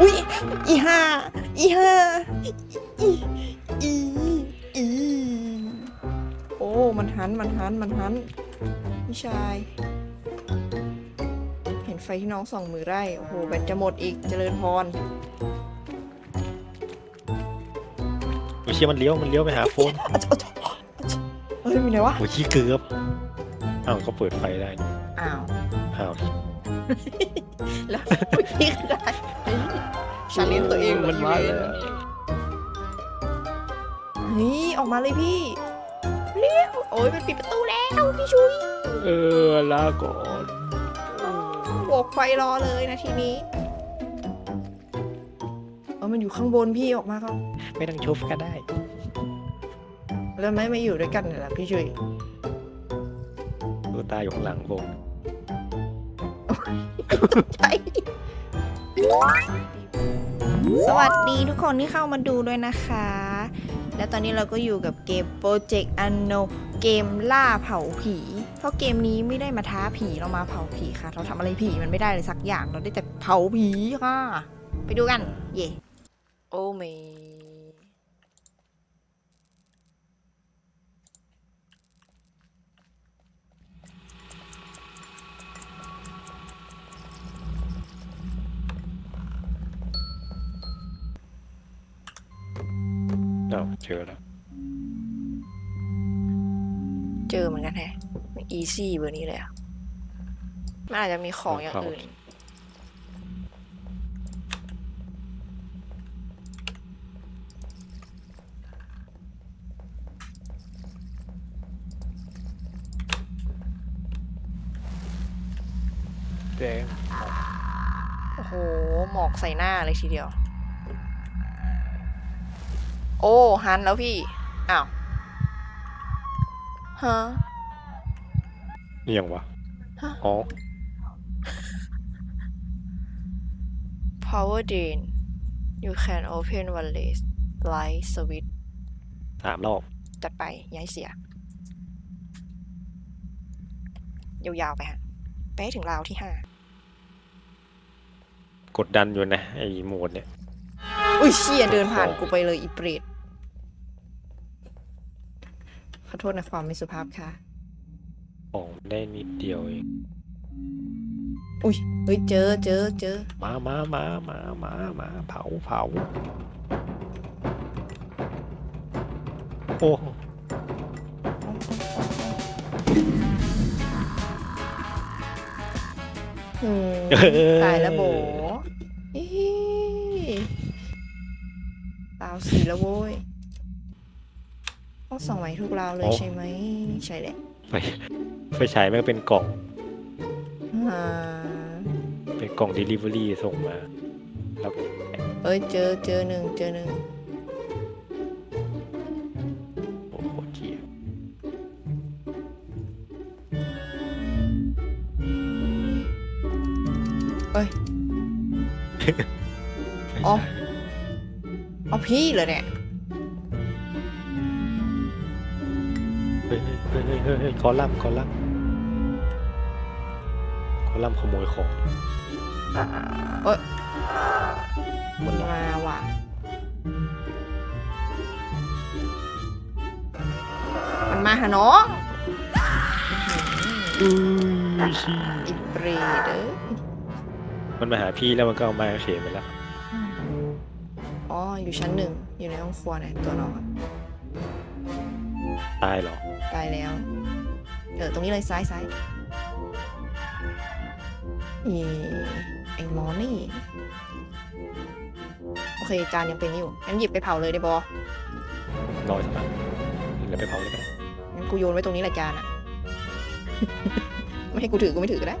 อุ้ยอีห่าอีห่าอีอีอีโอ้มันหันมันหันมันหันพี่ชาย เห็นไฟที่น้องส่องมือไร่โอ้โหแบตจะหมดอีกเจริญพรโอ้ยเชี่ยมันเลี้ยวมันเลี้ยวไปหาโฟนอะจ๊ะอะจ๊ะเฮ้ยมีไหนวะโอ้ยขี้เกือบอ้าวก็เปิดไฟได้นี่อ้าวอ้าว แล้วพี่คือได้ ฉันเลี้ยงตัวเองเหรอมันมาอีเวแล้นวเฮ้ยออกมาเลยพี่เลี้ยวโอ้ยมันปิดประตูแล้วพี่ชุยเออลาก่อนโบกไฟรอเลยนะทีนี้เออมันอยู่ข้างบนพี่ออกมาครับไม่ต้องชุบก็ได้ แล้วไม่ไม่อยู่ด้วยกันเหรอพี่ชุยตัวตาอยู่ข้างหลังผมใช่ สวัสดีทุกคนที่เข้ามาดูด้วยนะคะ และตอนนี้เราก็อยู่กับเกม Project Unknown เกมล่าเผาผี เพราะเกมนี้ไม่ได้มาท้าผีเรามาเผาผีค่ะ เราทำอะไรผีมันไม่ได้เลยสักอย่างเราได้แต่เผาผีค่ะ ไปดูกัน เย่โอ้เม เจอแล้ว เจอเหมือนกันแฮะไม่อีซี่เบอร์นี้เลยอะมันอาจจะมีของอย่างอื่นแดงโอ้โห หมอกใส่หน้าเลยทีเดียว โอ้หันแล้วพี่ อ้าว ฮะ นี่ยังวะ ฮะ อ๋อ power drain you can open wireless light switch สามรอบ จัดไปย้ายเสีย ยาวๆไปฮะ ไปให้ถึงราวที่ห้ากดดันอยู่นะ ไอ้โหมดเนี่ย อุ้ยเชี่ยเดินผ่านกูไปเลยอีเปรต ขอโทษนะความไม่สุภาพค่ะ ของได้นิดเดียวเอง อุ้ยเฮ้ยเจอเจอเจอมามามามามามาเผาเผาโอ้อืมเออตายแล้วโบอีราวสีแล้วโว้ยต้อง ส่องไว้ทุกราวเลยใช่ไหมใช่แหละไฟไฟฉายแม่งเป็นกล่อง อ่าเป็นกล่อง Delivery ส่งมา แล้วเอ้ยเจอเจอหนึ่งเจอหนึ่งโอ้โหเจียเอ้ย ไฟอ๋อ ฉายเอาพี่เหรอเนี่ย ฮ้ยเฮ้ยเฮ้ยเฮ้ยคอลัมน์คอลัมน์คอลัมน์ขโมยของเอ้ยหมดละมาว่ะ มันมาหาน้องอือชี้อีเปรตเอ้ยมันมาหาพี่แล้วมันก็เอาไม้เขนไปแล้ว อ๋อ อยู่ชั้นหนึ่ง อยู่ในห้องครัวเนี่ยตัวน้องอะ ตายเหรอ ตายแล้ว เออ ตรงนี้เลยซ้ายซ้ายอีไอ้หมอนี่ โอเค จานยังเป็นอยู่งั้นหยิบไปเผาเลยได้บอรอสักพักเดี๋ยวไปเผาเลยก็ได้งั้นกูโยนไว้ตรงนี้แหละจานอะ ไม่ให้กูถือกูไม่ถือก็ได้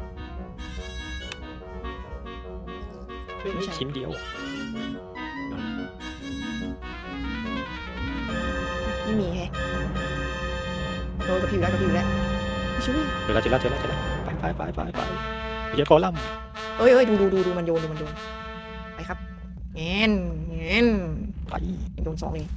ไม่ใช่ ชิ้นเดียว ไม่มีแฮะ โดนกับผิวแล้วกับผิวแล้วไม่ช่วยเดี๋ยวเราจะรับเจอแล้วเจอแล้วไปไปไปไปไปเดี๋ยวคอลัมน์เอ้ยเอ้ยดูดูดูดูมันโยนดูมันโยนไปครับเงี้ยเงี้ยไปโดนสองเอง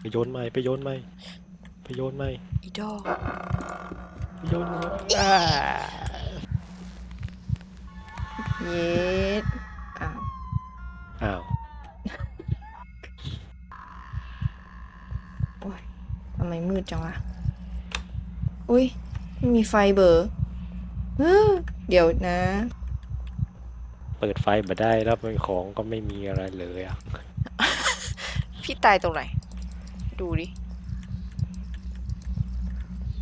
ไปโยนไหมไปโยนไหมไปโยนไหมอีดอกไปโยนไหมอ่า เย็ดอ้าวอ้าวโอ้ยทำไมมืดจังวะอุ้ยไม่มีไฟเบอร์เฮ้อเดี๋ยวนะ เปิดไฟมาได้แล้วเป็นของก็ไม่มีอะไรเลยอะ พี่ตายตรงไหน ดูดิ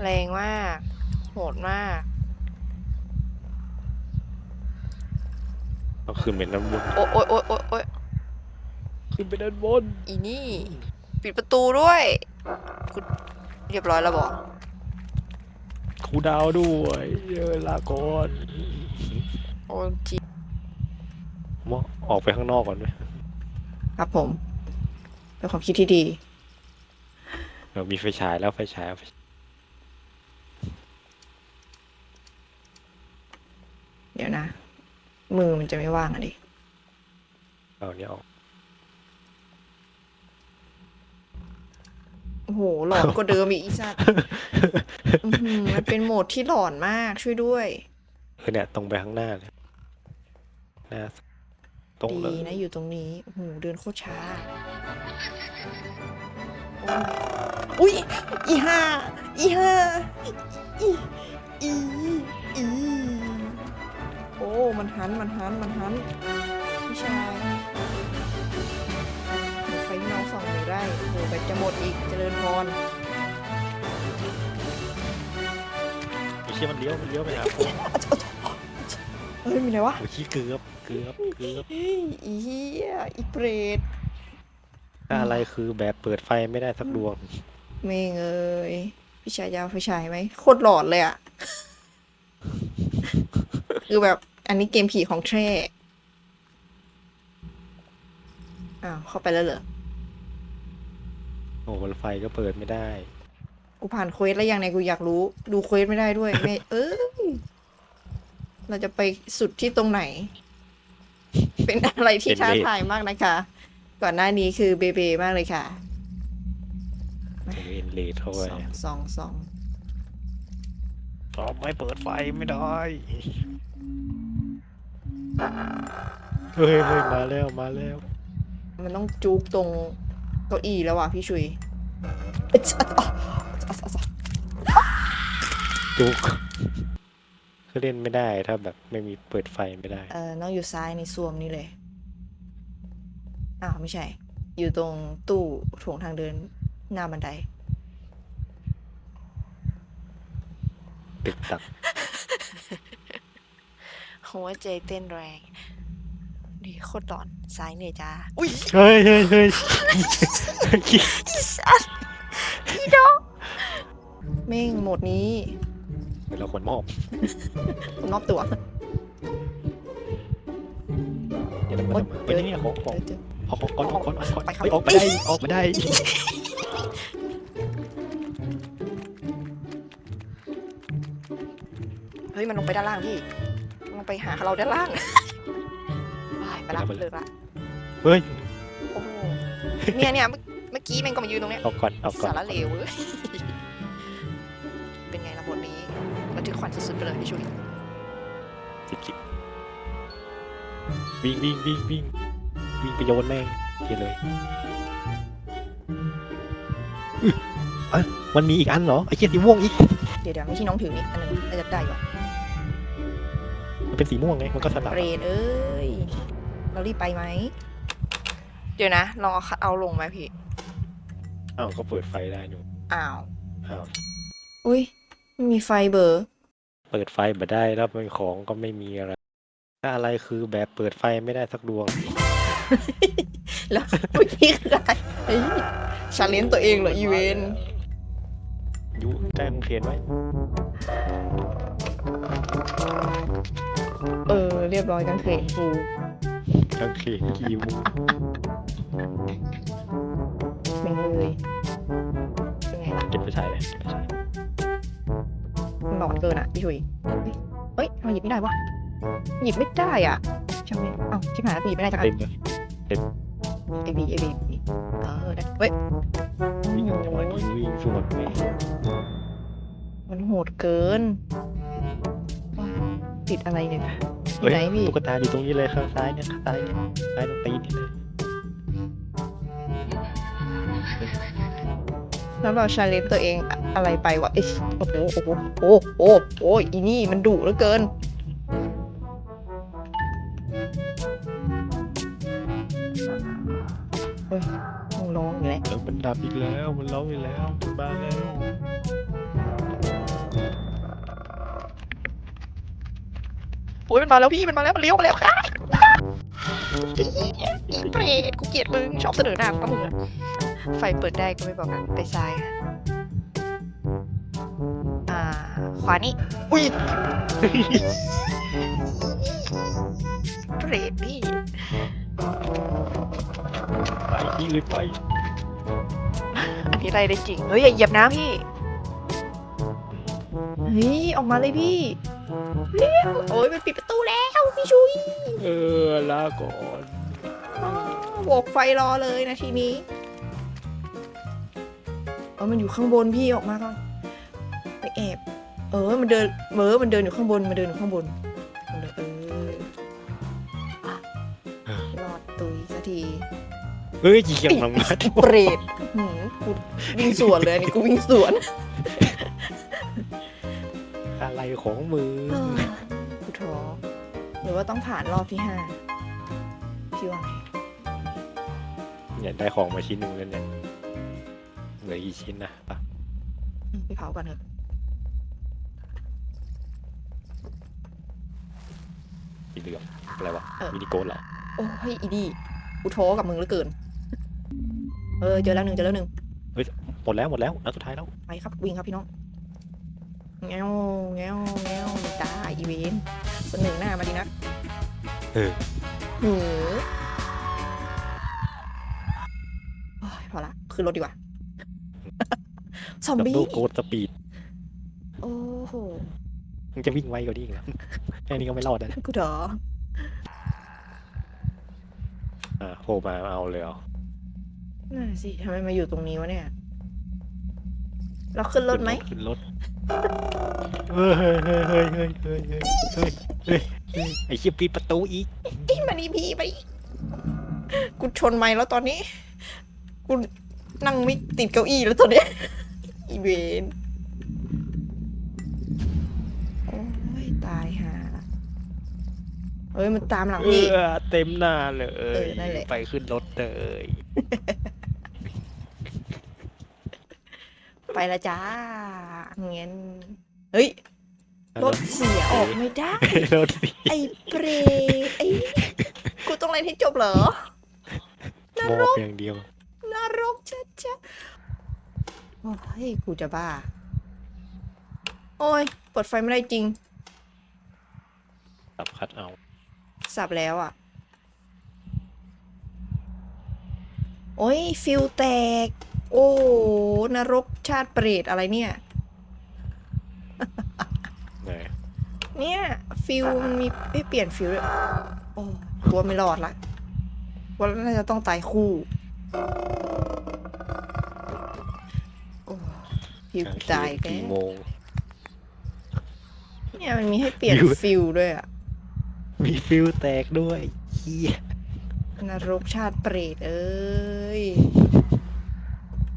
แรงมาก โหดมาก ก็ขึ้นไปด้านบน โอ๊ยโอ๊ยโอ๊ยโอ๊ยโอ๊ยขึ้นไปด้านบน อีนี่ ปิดประตูด้วยกูเรียบร้อยแล้วบอกครูดาวด้วยเออลาก่อนโอ้จีมอออกไปข้างนอกก่อนไหมครับผม เป็นความคิดที่ดี เรามีไฟฉายแล้วไฟฉายเอาไฟเดี๋ยวนะ มือมันจะไม่ว่างอะดิเอาเนี่ยออก โอ้โหหลอนกว่าเดิมอีกอีสัตว์อื้อหือมันเป็นโหมดที่หลอนมากช่วยด้วยเออเนี่ยตรงไปข้างหน้าเลยหน้าตรงเลดียนะอยู่ตรงนี้โอ้โหเดินโคตรช้าอุ้ยอีห้าอีห้าอีอีอี โอ้ มันหัน มันหัน มันหัน พี่ชายเดี๋ยวไฟพี่น้องส่องอยู่ได้โอ้โหแบตจะหมดอีก เจริญพรไอ้เชี่ยมันเลี้ยว มันเลี้ยวไปหาผมเฮ้ย มีอะไรวะ โอ้ยขี้เกือบ เกือบ เกือบ เฮ้ยอีเหี้ยอีเปรตถ้าอะไรคือแบบเปิดไฟไม่ได้สักดวง เมงเอ้ยพี่ชายยาวพี่ชายไหมโคตรหลอนเลยอะ คือแบบ อันนี้เกมผีของแท้อ้าวเข้าไปแล้วเหรอ โอ้โหไฟก็เปิดไม่ได้ กูผ่านเควสแล้วยังไงกูอยากรู้ ดูเควสไม่ได้ด้วย ไม่ เอ้ย เราจะไปสุดที่ตรงไหน เป็นอะไรที่เป็นท้าเลขทายมากนะคะ ก่อนหน้านี้คือเบเบมากเลยค่ะผมเอ็นเลทเข้าไปสองสองสองตอบไม่เปิดไฟไม่ได้ เฮ้ยเฮ้ยมาแล้วมาแล้ว มันต้องจูบตรงเก้าอี้แล้วว่ะพี่ชุยจุกก็เล่นไม่ได้ถ้าแบบไม่มีเปิดไฟไม่ได้ เออน้องอยู่ซ้ายในซ่วมนี่เลย อ้าวไม่ใช่ อยู่ตรงตู้โถงทางเดินหน้าบันไดตึกตัก หัวใจเต้นแรงนี่โคตรดอนซ้ายเนี่ยจ้าอุ้ยเฮ้ยเฮ้ยเฮ้ยอีสัตว์อีดอกเม่งโหมดนี้เราควรมอบผมนอบตัวเดี๋ยวเรามาทำไมเฮ้ยนี่ของของเจอออกออกก่อนออกก่อนออกก่อนไปครับเฮ้ยออกมาได้ออกมาได้เฮ้ยมันลงไปด้านล่างพี่มันลง ไปหาเราด้านล่างไปไปละเลิกละเฮ้ยโอ้โหเนี่ยเนี่ยเมื่อเมื่อกี้แม่งก็มายืนตรงเนี้ยออกก่อนออกก่อนสารเหลวเว้ยเป็นไงละบทนี้บันทึกขวัญสุดๆไปเลยพี่ชุยสิบสิบวิ่งวิ่งวิ่งวิ่งวิ่งไปโยนแม่งเทียเลยอุ๊ยเอ้ยมันมีอีกอันเหรอไอ้เชี่ยสีม่วงอีก เดี๋ยวเดี๋ยวไม่ใช่น้องถือนี่อันหนึงน่าจะได้อยู่มัน เป็นสีม่วงไงมันก็สลับเรนเอ้ย เรารีบไปไหม เดี๋ยวนะลองเอาคัดเอาลงไหมพี่ อ้าวก็เปิดไฟได้อยู่อ้าว อ้าวอุ้ยไม่มีไฟเบอร์ เปิดไฟมาได้แล้วเป็นของก็ไม่มีอะไร ถ้าอะไรคือแบบเปิดไฟไม่ได้สักดวงแล้วอุ้ยพี่คืออะไรเฮ้ยชาเลนตัวเองเหรออีเวนยุแจ้งเขียนไว้ เออเรียบร้อยกันเขนฟูกางเขนกีมูเป็นเลยเป็นไงล่ะเก็บไปใช้เลยเก็บไปใช้มันหลอนเกินอะพี่ชุยเฮ้ยเฮ้ยทำไมหยิบไม่ได้วะหยิบไม่ได้อะใช่ไหมอ้าวชิบหายแล้วกูหยิบไม่ได้จากอัเต็นมเลยไอบีไอบีเออได้เว้ยวิ่งจังหวะนี้วิ่งสวนไปมันโหดเกินว้ายติดอะไรเนี่ยอ เฮ้ยู่ยไหนพี่ตุ๊กตาอยู่ตรงนี้เลยข้างซ้ายเนี่ยข้างซ้ายเนี่ยซ้ายตรงตีนนี่เลยแล้วเราชาเลนจ์ตัวเองอะอะไรไปวะเอ้ยโอ้โหโอ้โหโอ้โหโอ้โหโอ้ยอีนี่มันดุเหลือเกิน เฮ้ยมึงร้องอีกแล้วเออมันดับอีกแล้ว มันร้องอีกแล้วมันมาแล้ว โอ้ยมันมาแล้วพี่มันมาแล้วมันเลี้ยวมาแล้วค่ะอีเปรตกูเกลียดมึงชอบเสนอหน้าปะมึงอะไฟเปิดได้ก็ไม่บอกกันไปซ้ายอ่าขวานี่อุ้ยเปรตพี่ไปที่อื่นไปอันนี้ไรได้จริงเฮ้ยอย่าเหยียบน้ำพี่เฮ้ยออกมาเลยพี่ เร็วโอ้ยมันปิดประตูแล้วพี่ชุยเออลาก่อนอ๋อโบกไฟรอเลยนะทีนี้เออมันอยู่ข้างบนพี่ออกมาก่อนไปแอบเออมันเดินเออมันเดินอยู่ข้างบนมันเดินอยู่ข้างบนเอาเลยเอออะรอดตุยสักที เฮ้ยเหยียบหลังมา เปรตหืมกูวิ่งสวนเลยอันนี่กูวิ่งสวน ของมือเออกูท้อหรือว่าต้องผ่านรอบที่ห้าพี่ว่าไงเนี่ยได้ของมาชิ้นหนึ่งแล้วเนี่ยเหลืออีกชิ้นนะปะอืมไปเผากันเถอะสีเหลืองอะไรวะมินิโกนเหรอโอ้ยอีดีกูท้อกับมึงเหลือเกิน เออเจอแล้วหนึ่งเจอแล้วหนึ่งหมดแล้วหมดแล้วอันสุดท้ายแล้วไปครับวิ่งครับพี่น้อง แงวแงวแงวตาอีเวนเสนอหน้ามาดีนักเออหือโอ้ยพอละขึ้นรถดีกว่า ซอมดับบี้ เบิลโกดสปีดโอ้โหมึงจะวิ่งไวกว่านี้อีกนะแค่นี้ก็ไม่รอดนะกูท้ออ่าโผล่มาเอาเลยเหรอนั่นนะสิทำไมมาอยู่ตรงนี้วะเนี่ย เราขึ้นรถไหม ขึ้นรถ เฮ้ยเฮ้ยเฮ้ยเฮ้ยเฮ้ยเฮ้ยเฮ้ยเฮ้ยเฮ้ยไอ้เชี่ยปิดประตูอีกเอ้มานี่พี่ไปกูชนไม้แล้วตอนนี้ กูนั่งไม่ติดเก้าอี้แล้วตอนนี้ อีเวนโอ้ยตายห่าละเอ้ยมันตามหลังเอพี่ อเต็มหน้าเลยเออนั่นแหละ ไปขึ้นรถเลย ไปละจ้างั้นเฮ้ยรถเสียออกไม่ได้ รถสิไอ้เปรตไอ้กูต้องเล่นให้จบเหรอนมรอบกอย่างเดียวนรกชัดชัดโอ้ยกูจะบ้า โอ้ยเปิดไฟไม่ได้จริง สับคัดเอา สับแล้วอะ โอ้ยฟิลแตก โอ้นรกชาติเปรตอะไรเนี่ย ไหนเนี่ยฟิลมันมีให้เปลี่ยนฟิลด้วยโอ้กลัวไม่รอดละว่าน่าจะต้องตายคู่โอ้ฟิลกูตายแกกี่โมง เนี่ยมันมีให้เปลี่ยนฟิลฟิลด้วยอะ มีฟิวแตกด้วยเฮีย นรกชาติเปรตเอ้ย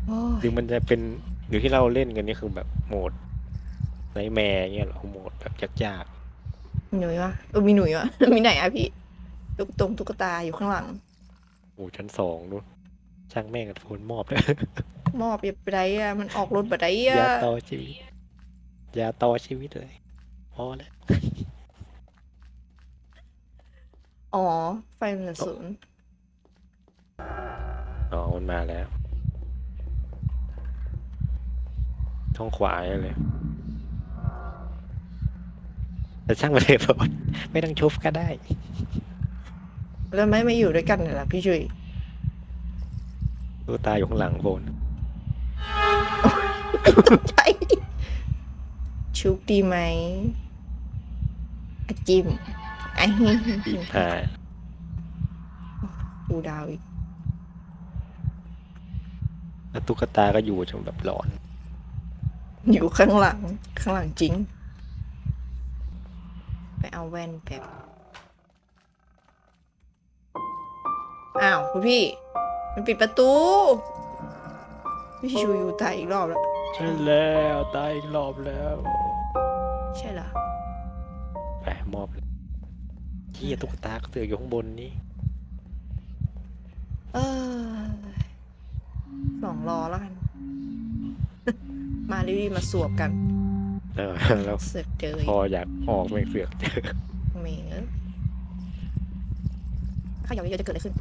โอ้ย หรือมันจะเป็นหรือที่เราเล่นกันนี่คือแบบโหมดไนแมร์เงี้ยเหรอโหมดแบบยากมีหนุ่ยวะเออมีหนุ่ยวะ มีไหนอะพี่ตุ๊กตงตุ๊กตาอยู่ข้างหลัง ๆโอ้ชั้นสองนู้นช่างแม่งกับโฟนมอบเลย มอบอย่าไปได้อะมันออกรถบัดได้ยาอะต่อชีวิตยาต่อชีวิตเลยพอแล้วอ๋อ ไฟมันเหลือศูนย์ อ๋อมันมาแล้วช่องขวาเลยแต่ช่างมันเลยพอไม่ต้องชุบก็ได้ แล้วไม่มาอยู่ด้วยกันเลยล่ะพี่ชุยดูตาอยู่ข้างหลังโฟนใช่ชุบดีไหมอะจิมไอ้ปีกหากูดาวอีก แล้วตุ๊กตาก็อยู่จนแบบหลอน อยู่ข้างหลัง ข้างหลังจริง ไปเอาแว่นแป๊บอ้าวคุณพี่ มันปิดประตูพี่ชูอยู่ตายอีกรอบแล้ว ใช่แล้วตายอีกรอบแล้ว ใช่เหรอไปมอบเลยที่ตุ๊กตาก็เสือกอยู่ข้างบนนี้ เออ สองรอแล้วกัน มารีบๆมาสวบกัน เออแล้วเสือกเจอพออยากออกไม่เสือกเจอเมงเอ้ยถ้าอยากเยอะๆจะเกิดอะไรขึ้น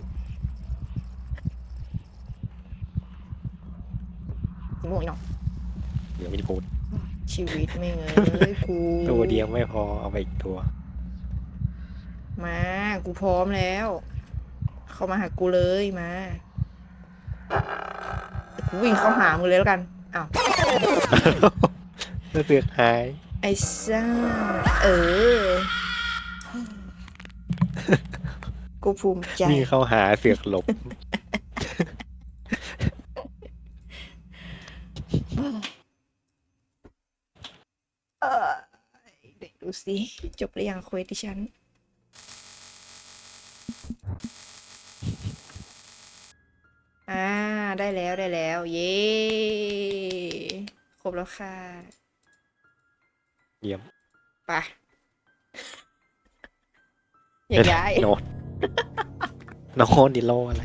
สีม่วงอีกหน่อยเดี๋ยวไม่ได้พูดชีวิตไม่งเอ้ยกูตัวเดียวไม่พอเอาไปอีกตัว มา กูพร้อมแล้ว เข้ามาหากูเลยมากู วิ่งเข้าหามึงเลยแล้วกันอ้าวแล้วเสือกหาย ไอ้ซ่าเออ กูภูมิใจ วิ่งเข้าหาเสือกหลบ เออเดี๋ยวดูสิจบหรือยังเควสที่ฉัน อ่า ได้แล้วได้แล้ว เย้ครบแล้วค่ะเยี่ยมไปอย่าย้าย โนดโนดดิโลอะไร